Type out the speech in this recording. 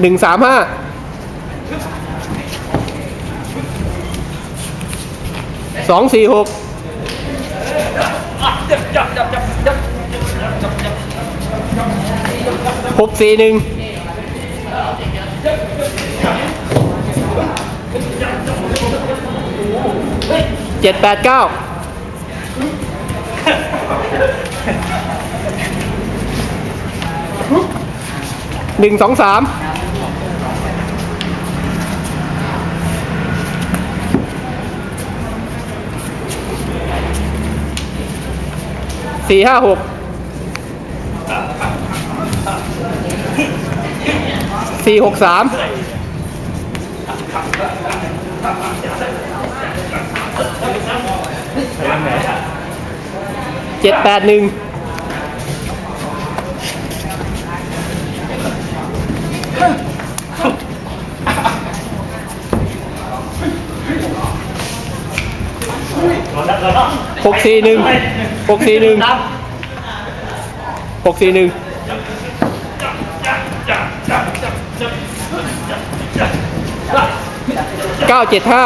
หนึ่งสามห้าสองสี่หกหกสี่หนึ่งเจ็ดแปดเก้าหนึ่งสองสาม สี่ห้าหกสี่หกสามเจ็ดแปดหนึ่ง หกสี่หนึ่งหกสี่หนึ่งหกสี่หนึ่งเก้าเจ็ดห้า